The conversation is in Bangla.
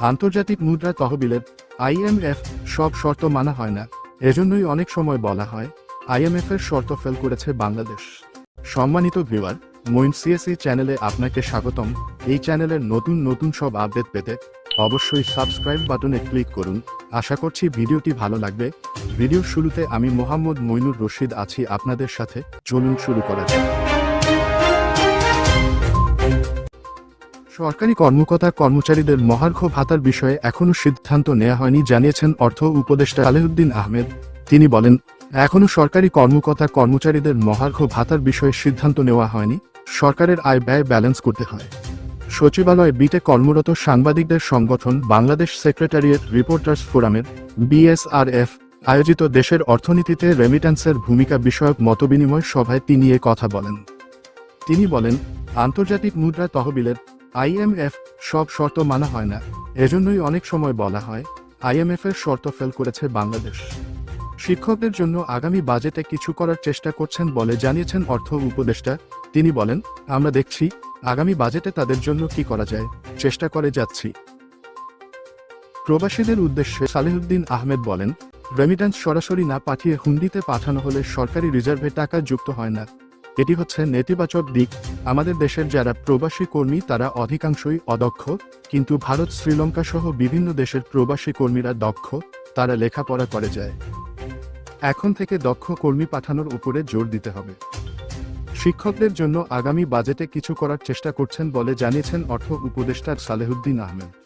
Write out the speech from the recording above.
আন্তর্জাতিক মুদ্রা তহবিলের আইএমএফ সব শর্ত মানা হয় না। এজন্যই অনেক সময় বলা হয় আইএমএফ এর শর্ত ফেল করেছে বাংলাদেশ। সম্মানিত ভিউয়ার মইন সিএসি চ্যানেলে আপনাকে স্বাগতম। এই চ্যানেলের নতুন নতুন সব আপডেট পেতে অবশ্যই সাবস্ক্রাইব বাটনে ক্লিক করুন। আশা করছি ভিডিওটি ভালো লাগবে। ভিডিওর শুরুতে আমি মোহাম্মদ মইনুর রশিদ আছি আপনাদের সাথে। চলুন শুরু করা যাক। সরকারি কর্মকর্তা কর্মচারীদের মহার্ঘ ভাতার বিষয়ে এখনও সিদ্ধান্ত নেওয়া হয়নি, জানিয়েছেন অর্থ উপদেষ্টা আলেউদ্দিন আহমেদ। তিনি বলেন, এখনও সরকারি কর্মকর্তা কর্মচারীদের মহার্ঘ ভাতার বিষয়ে সিদ্ধান্ত নেওয়া হয়নি, সরকারের আয় ব্যয় ব্যালেন্স করতে হয়। সচিবালয়ে বিটে কর্মরত সাংবাদিকদের সংগঠন বাংলাদেশ সেক্রেটারিয়েট রিপোর্টার্স ফোরামের বিএসআরএফ আয়োজিত দেশের অর্থনীতিতে রেমিট্যান্সের ভূমিকা বিষয়ক মতবিনিময় সভায় তিনি এ কথা বলেন। তিনি বলেন, আন্তর্জাতিক মুদ্রা তহবিলের আইএমএফ সব শর্ত মানা হয় না। এজন্যই অনেক সময় বলা হয় আইএমএফ এর শর্ত ফেল করেছে বাংলাদেশ। শিক্ষকদের জন্য আগামী বাজেটে কিছু করার চেষ্টা করছেন বলে জানিয়েছেন অর্থ উপদেষ্টা। তিনি বলেন, আমরা দেখছি, আগামী বাজেটে তাদের জন্য কি করা যায়, চেষ্টা করে যাচ্ছি। প্রবাসীদের উদ্দেশ্যে সালেহুদ্দিন আহমেদ বলেন রেমিট্যান্স সরাসরি না পাঠিয়ে হুন্ডিতে পাঠানো হলে সরকারি রিজার্ভে টাকা যুক্ত হয় না। এটি হচ্ছে নেতিবাচক দিক। আমাদের দেশের যারা প্রবাসী কর্মী, তারা অধিকাংশই অদক্ষ, কিন্তু ভারত, শ্রীলঙ্কা সহ বিভিন্ন দেশের প্রবাসী কর্মীরা দক্ষ, তারা লেখাপড়া করে যায়। এখন থেকে দক্ষ কর্মী পাঠানোর উপরে জোর দিতে হবে। শিক্ষকদের জন্য আগামী বাজেটে কিছু করার চেষ্টা করছেন বলে জানিয়েছেন অর্থ উপদেষ্টা সালেহুদ্দিন আহমেদ।